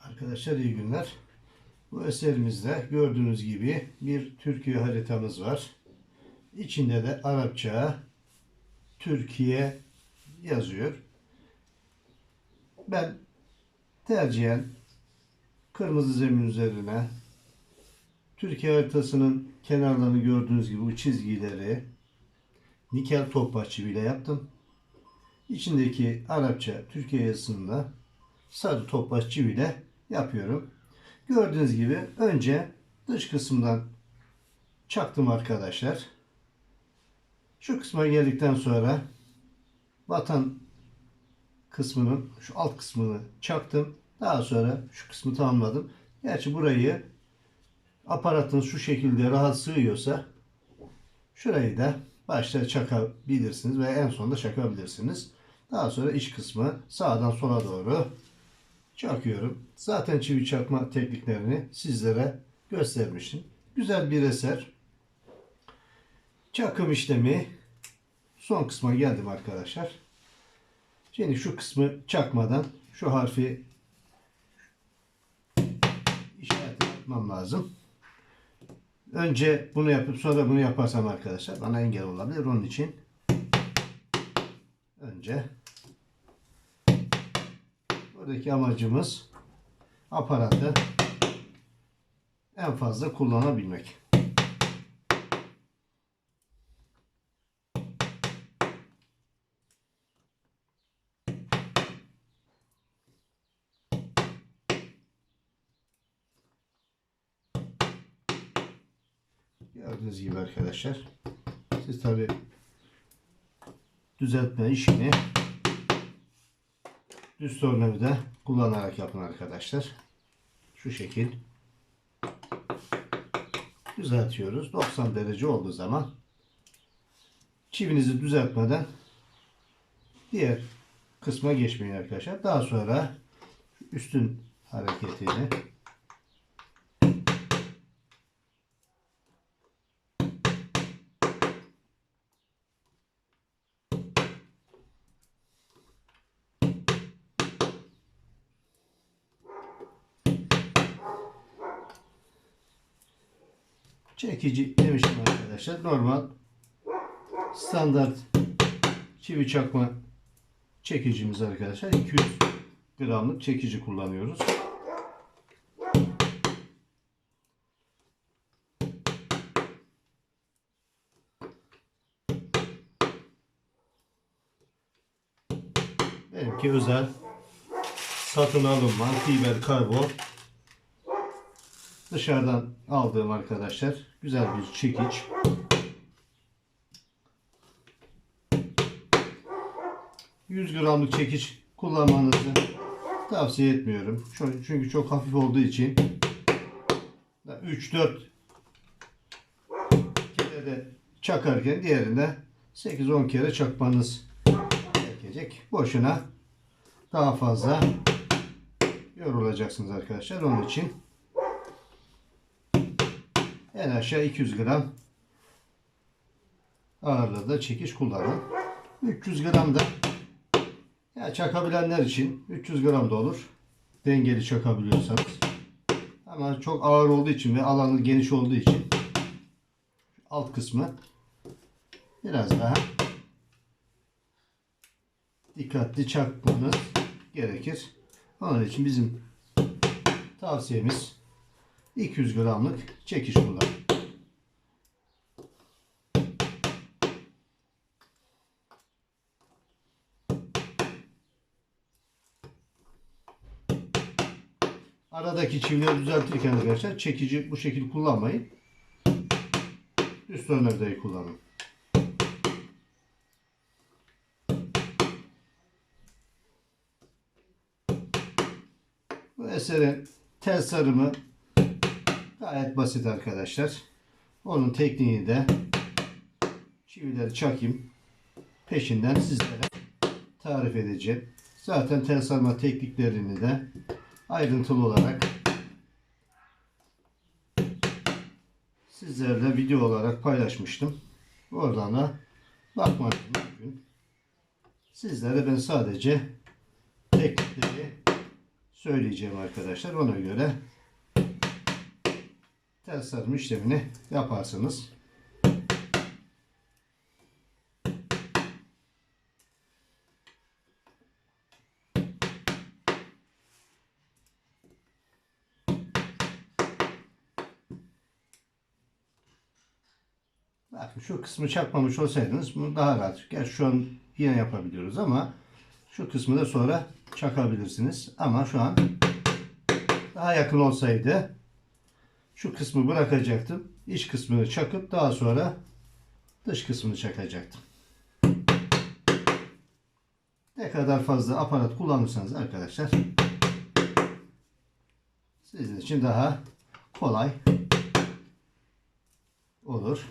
Arkadaşlar iyi günler. Bu eserimizde gördüğünüz gibi bir Türkiye haritamız var. İçinde de Arapça Türkiye yazıyor. Ben tercihen kırmızı zemin üzerine Türkiye haritasının kenarlarını gördüğünüz gibi bu çizgileri nikel topbaş çiviyle yaptım. İçindeki Arapça Türkiye yazısını da sarı topbaş çiviyle yapıyorum. Gördüğünüz gibi önce dış kısımdan çaktım arkadaşlar. Şu kısma geldikten sonra vatan kısmının şu alt kısmını çaktım. Daha sonra şu kısmı tamamladım. Gerçi burayı aparatınız şu şekilde rahat sığıyorsa şurayı da başta çakabilirsiniz ve en sonunda çakabilirsiniz. Daha sonra iç kısmı sağdan sola doğru çakıyorum. Zaten çivi çakma tekniklerini sizlere göstermiştim. Güzel bir eser. Çakım işlemi son kısma geldim arkadaşlar. Şimdi şu kısmı çakmadan şu harfi işaret yapmam lazım. Önce bunu yapıp sonra bunu yaparsam arkadaşlar bana engel olabilir. Onun için önce buradaki amacımız aparatı en fazla kullanabilmek. Gördüğünüz gibi arkadaşlar. Siz tabi düzeltme işini düz tornavida kullanarak yapın arkadaşlar. Şu şekil düzeltiyoruz. 90 derece olduğu zaman çivinizi düzeltmeden diğer kısma geçmeyin arkadaşlar. Daha sonra üstün hareketini çekici demiştim arkadaşlar. Normal standart çivi çakma çekicimiz arkadaşlar. 200 gramlık çekici kullanıyoruz. Benimki özel satın alınma fiber karbon Dışarıdan aldığım arkadaşlar güzel bir çekiç. ...100 gramlık çekiç kullanmanızı tavsiye etmiyorum. Çünkü çok hafif olduğu için 3-4 kere de çakarken diğerinde 8-10 kere çakmanız gerekecek. Boşuna daha fazla yorulacaksınız arkadaşlar. Onun için en aşağı 200 gram ağırlığında çekiş kullanın. 300 gram da ya çakabilenler için 300 gram da olur. Dengeli çakabiliyorsanız. Ama çok ağır olduğu için ve alanı geniş olduğu için alt kısmı biraz daha dikkatli çakmanız gerekir. Onun için bizim tavsiyemiz 200 gramlık çekiş kullan. Aradaki çivileri düzeltirken arkadaşlar çekici bu şekilde kullanmayın. Üst tornavidayı kullanın. Bu eserin tel sarımı Gayet basit arkadaşlar. Onun tekniğini de çivileri çakayım. Peşinden sizlere tarif edeceğim. Zaten tel sarma tekniklerini de ayrıntılı olarak sizlerle video olarak paylaşmıştım. Oradan da bakmanız mümkün. Sizlere ben sadece teknikleri söyleyeceğim arkadaşlar. Ona göre ters sarım işlemini yaparsınız. Bakın şu kısmı çakmamış olsaydınız bunu daha rahat. Gerçi şu an yine yapabiliyoruz ama şu kısmı da sonra çakabilirsiniz. Ama şu an daha yakın olsaydı şu kısmı bırakacaktım. İç kısmını çakıp daha sonra dış kısmını çakacaktım. Ne kadar fazla aparat kullanırsanız arkadaşlar sizin için daha kolay olur.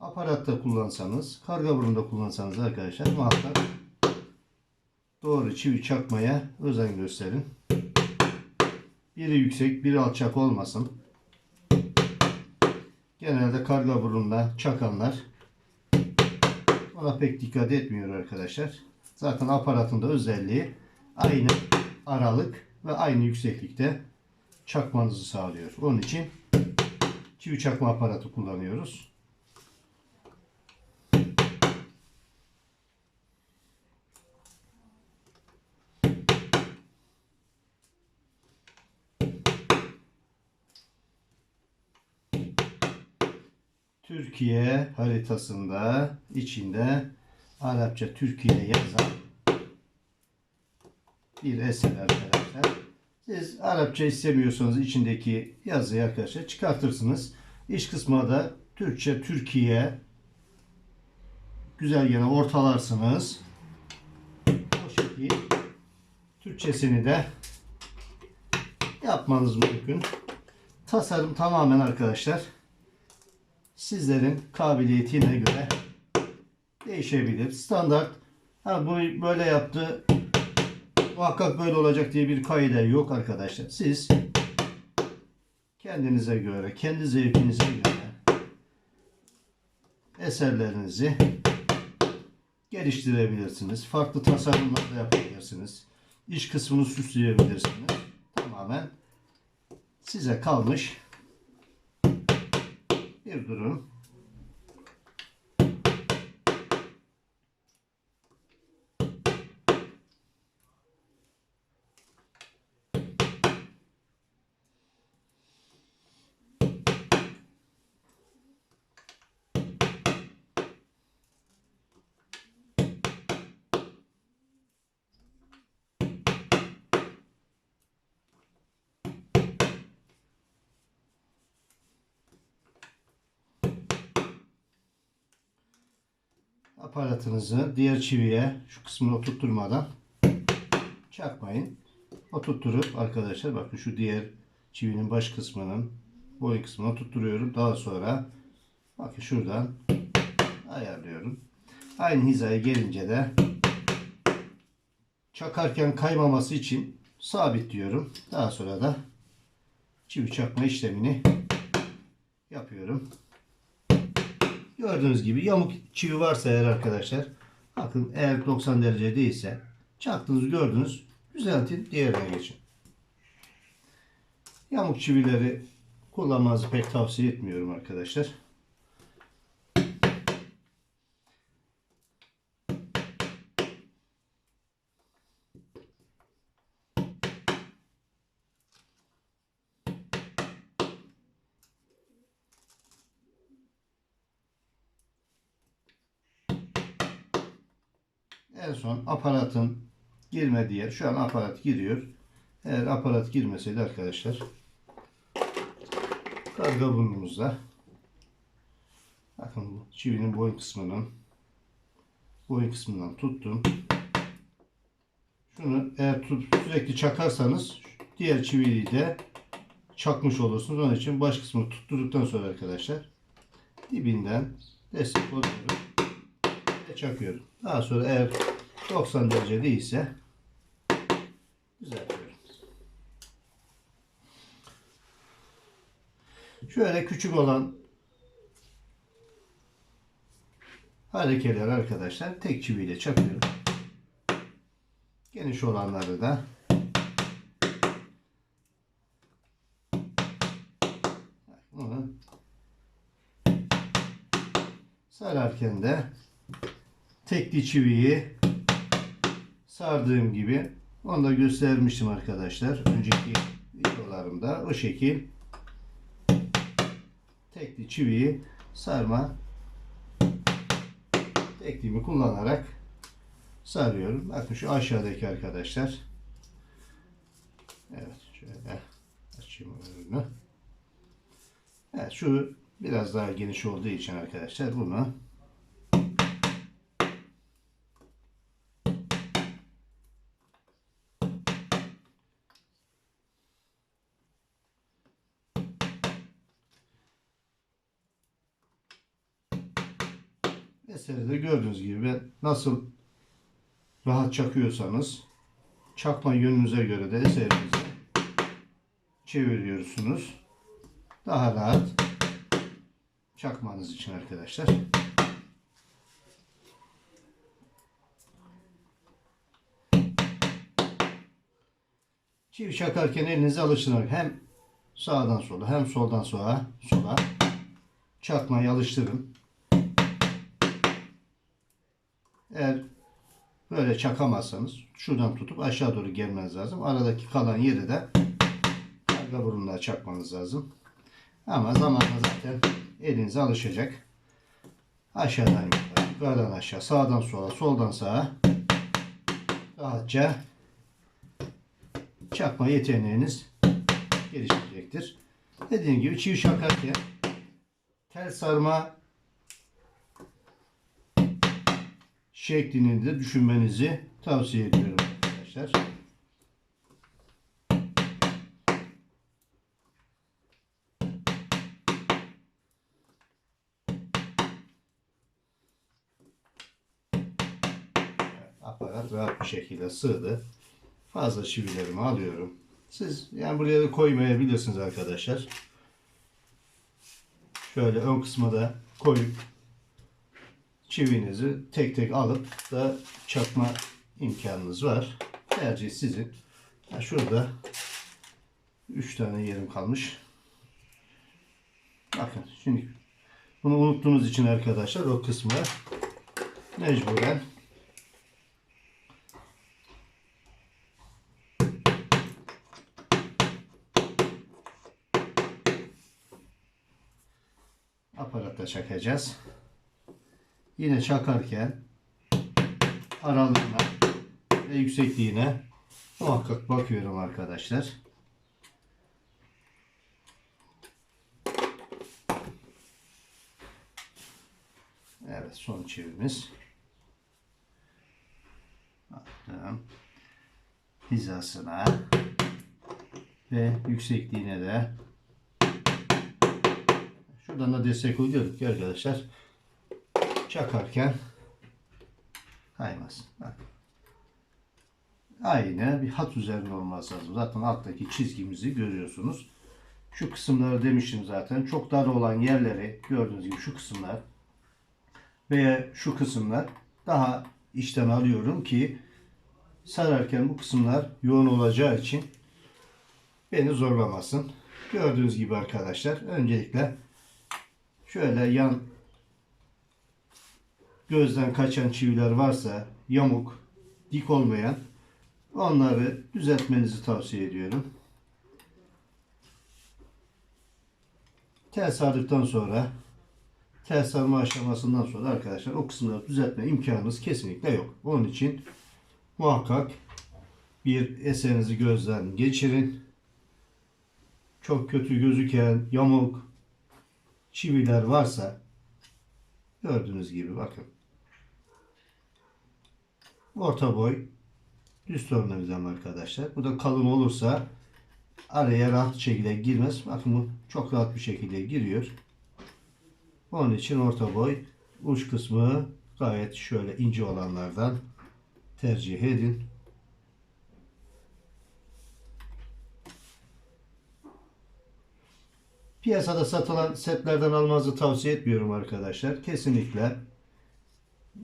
aparatta kullansanız, karga burunda kullansanız arkadaşlar muhakkak doğru çivi çakmaya özen gösterin. Biri yüksek, biri alçak olmasın. Genelde karga burunla çakanlar ona pek dikkat etmiyor arkadaşlar. Zaten aparatın da özelliği aynı aralık ve aynı yükseklikte çakmanızı sağlıyor. Onun için çivi çakma aparatı kullanıyoruz. Türkiye haritasında içinde Arapça Türkiye yazan bir eser arkadaşlar. Siz Arapça istemiyorsanız içindeki yazıyı arkadaşlar çıkartırsınız. İç kısmına da Türkçe Türkiye güzel yine ortalarsınız. O şekilde Türkçesini de yapmanız mümkün. Tasarım tamamen arkadaşlar sizlerin kabiliyetine göre değişebilir. Standart ha bu böyle yaptı muhakkak böyle olacak diye bir kaide yok arkadaşlar. Siz kendinize göre, kendi zevkinize göre eserlerinizi geliştirebilirsiniz. Farklı tasarımlar da yapabilirsiniz. İç kısmını süsleyebilirsiniz. Tamamen size kalmış bir durum. Aparatınızı diğer çiviye şu kısmını oturtturmadan çakmayın. Oturtturup arkadaşlar bakın şu diğer çivinin baş kısmının boyun kısmına oturtturuyorum. Daha sonra bakın şuradan ayarlıyorum. Aynı hizaya gelince de çakarken kaymaması için sabitliyorum. Daha sonra da çivi çakma işlemini yapıyorum. Gördüğünüz gibi yamuk çivi varsa eğer arkadaşlar bakın eğer 90 derece değilse çaktınız gördünüz düzeltin diğerine geçin. Yamuk çivileri kullanmanızı pek tavsiye etmiyorum arkadaşlar. En son aparatın girmediği yer. Şu an aparat giriyor. Eğer aparat girmeseydi arkadaşlar karga burnumuzda bakın bu çivinin boyun kısmının boyun kısmından tuttum. Şunu eğer tut, sürekli çakarsanız diğer çiviyi de çakmış olursunuz. Onun için baş kısmını tutturduktan sonra arkadaşlar dibinden destek oluyorum ve çakıyorum. Daha sonra eğer 90 derece değilse düzeltiyorum. Şöyle küçük olan harekeler arkadaşlar tek çiviyle çakıyorum. Geniş olanları da sararken de tekli çiviyi sardığım gibi onu da göstermiştim arkadaşlar. Önceki videolarımda o şekil tekli çiviyi sarma tekniğimi kullanarak sarıyorum. Bakın şu aşağıdaki arkadaşlar. Evet şöyle açayım ürünü. Evet şu biraz daha geniş olduğu için arkadaşlar bunu Eserde gördüğünüz gibi ben nasıl rahat çakıyorsanız çakma yönünüze göre de eserinizi çeviriyorsunuz. Daha rahat çakmanız için arkadaşlar. Çivi çakarken elinize alıştırın. Hem sağdan sola hem soldan sağa sola çakmayı alıştırın. Eğer böyle çakamazsanız şuradan tutup aşağı doğru gelmeniz lazım. Aradaki kalan yeri de karga burunla çakmanız lazım. Ama zamanla zaten elinize alışacak. Aşağıdan yukarı, yukarıdan aşağı, sağdan sola, soldan sağa rahatça çakma yeteneğiniz gelişecektir. Dediğim gibi çivi çakarken tel sarma şeklini de düşünmenizi tavsiye ediyorum arkadaşlar. Aparat rahat bir şekilde sığdı. Fazla çivilerimi alıyorum. Siz yani buraya da koymayabilirsiniz arkadaşlar. Şöyle ön kısma da koyup çivinizi tek tek alıp da çakma imkanınız var. Tercih sizin. Şurada 3 tane yerim kalmış. Bakın şimdi bunu unuttuğunuz için arkadaşlar o kısmı mecburen aparatta çakacağız. Yine çakarken aralığına ve yüksekliğine muhakkak bakıyorum arkadaşlar. Evet son çivimiz. Attım. Hizasına ve yüksekliğine de şuradan da destek oluyoruz arkadaşlar çakarken kaymaz. Aynı bir hat üzerinde olması lazım. Zaten alttaki çizgimizi görüyorsunuz. Şu kısımları demiştim zaten. Çok dar olan yerleri gördüğünüz gibi şu kısımlar veya şu kısımlar daha içten alıyorum ki sararken bu kısımlar yoğun olacağı için beni zorlamasın. Gördüğünüz gibi arkadaşlar öncelikle şöyle yan gözden kaçan çiviler varsa yamuk, dik olmayan onları düzeltmenizi tavsiye ediyorum. Tel sardıktan sonra tel sarma aşamasından sonra arkadaşlar o kısımları düzeltme imkanınız kesinlikle yok. Onun için muhakkak bir eserinizi gözden geçirin. Çok kötü gözüken yamuk çiviler varsa gördüğünüz gibi bakın orta boy düz tornavizam arkadaşlar. Bu da kalın olursa araya rahat şekilde girmez. Bakın bu çok rahat bir şekilde giriyor. Onun için orta boy uç kısmı gayet şöyle ince olanlardan tercih edin. Piyasada satılan setlerden almanızı tavsiye etmiyorum arkadaşlar. Kesinlikle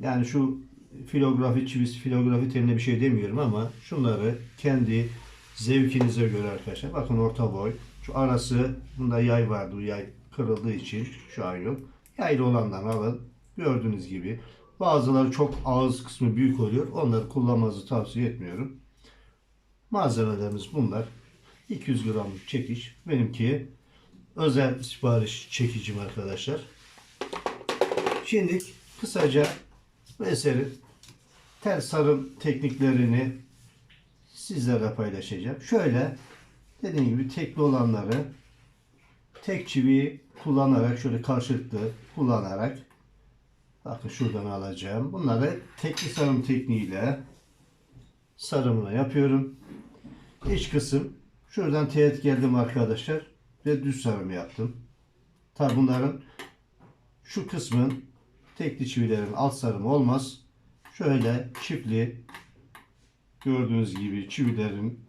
Yani şu filografi çivisi, filografi teline bir şey demiyorum ama şunları kendi zevkinize göre arkadaşlar. Bakın orta boy. Şu arası bunda yay vardı. Bu yay kırıldığı için şu an yok. Yaylı olandan alın. Gördüğünüz gibi. Bazıları çok ağız kısmı büyük oluyor. Onları kullanmanızı tavsiye etmiyorum. Malzemelerimiz bunlar. 200 gramlık çekiç. Benimki özel sipariş çekicim arkadaşlar. Şimdi kısaca bu eserin tel sarım tekniklerini sizlerle paylaşacağım. Şöyle dediğim gibi tekli olanları tek çiviyi kullanarak şöyle karşılıklı kullanarak bakın şuradan alacağım. Bunları tekli sarım tekniğiyle sarımını yapıyorum. İç kısım şuradan teğet geldim arkadaşlar ve düz sarım yaptım. Tabi bunların şu kısmın tekli çivilerin alt sarımı olmaz. Şöyle çiftli gördüğünüz gibi çivilerin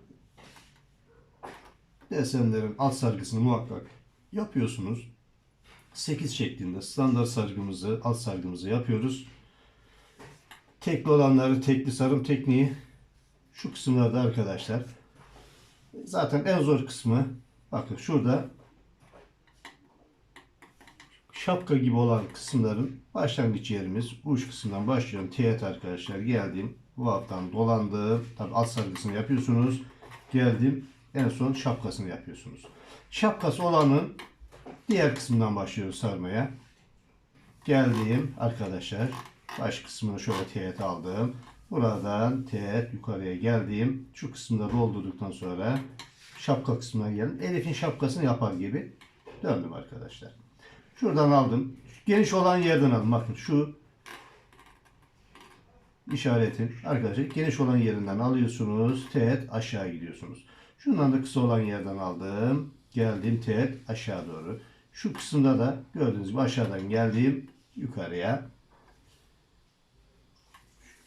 desenlerin alt sargısını muhakkak yapıyorsunuz. 8 şeklinde standart sargımızı, alt sargımızı yapıyoruz. Tekli olanları tekli sarım tekniği şu kısımlarda arkadaşlar. Zaten en zor kısmı bakın şurada şapka gibi olan kısımların başlangıç yerimiz uç kısımdan başlıyorum. Teğet arkadaşlar geldim. Bu alttan dolandım. Tabi alt sargısını yapıyorsunuz. Geldim. En son şapkasını yapıyorsunuz. Şapkası olanın diğer kısmından başlıyoruz sarmaya. Geldim arkadaşlar. Baş kısmını şöyle teğet aldım. Buradan teğet yukarıya geldim. Şu kısımda doldurduktan sonra şapka kısmına geldim. Elif'in şapkasını yapar gibi döndüm arkadaşlar. Şuradan aldım. Geniş olan yerden aldım. Bakın şu işaretin arkadaşlar geniş olan yerinden alıyorsunuz. Teğet aşağı gidiyorsunuz. Şundan da kısa olan yerden aldım. Geldim teğet aşağı doğru. Şu kısımda da gördüğünüz gibi aşağıdan geldim yukarıya.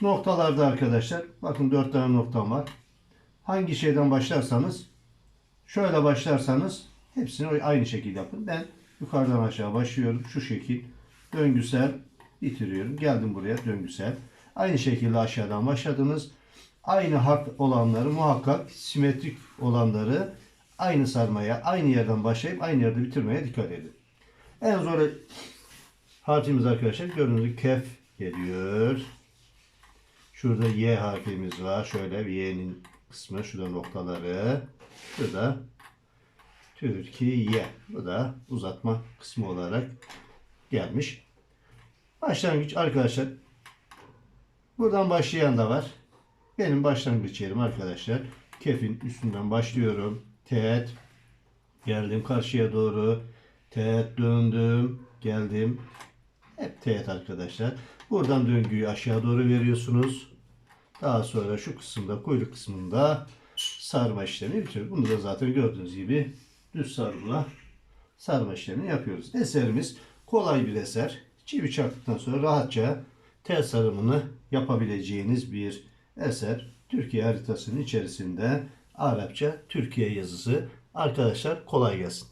Noktalarda arkadaşlar bakın dört tane noktam var. Hangi şeyden başlarsanız şöyle başlarsanız hepsini aynı şekilde yapın. Ben yukarıdan aşağı başlıyorum. Şu şekil döngüsel bitiriyorum. Geldim buraya döngüsel. Aynı şekilde aşağıdan başladınız. Aynı harf olanları muhakkak simetrik olanları aynı sarmaya, aynı yerden başlayıp aynı yerde bitirmeye dikkat edin. En zor harfimiz arkadaşlar gördüğünüz gibi kef geliyor. Şurada Y harfimiz var. Şöyle Y'nin kısmı. Şurada noktaları. Şurada Türkiye. Bu da uzatma kısmı olarak gelmiş. Başlangıç arkadaşlar. Buradan başlayan da var. Benim başlangıç yerim arkadaşlar. Kefin üstünden başlıyorum. Teğet. Geldim karşıya doğru. Teğet döndüm. Geldim. Hep teğet arkadaşlar. Buradan döngüyü aşağı doğru veriyorsunuz. Daha sonra şu kısımda kuyruk kısmında sarma işlemi bitiyor. Bunu da zaten gördüğünüz gibi düz sarımla sarma işlemini yapıyoruz. Eserimiz kolay bir eser. Çivi çaktıktan sonra rahatça tel sarımını yapabileceğiniz bir eser. Türkiye haritasının içerisinde Arapça Türkiye yazısı. Arkadaşlar kolay gelsin.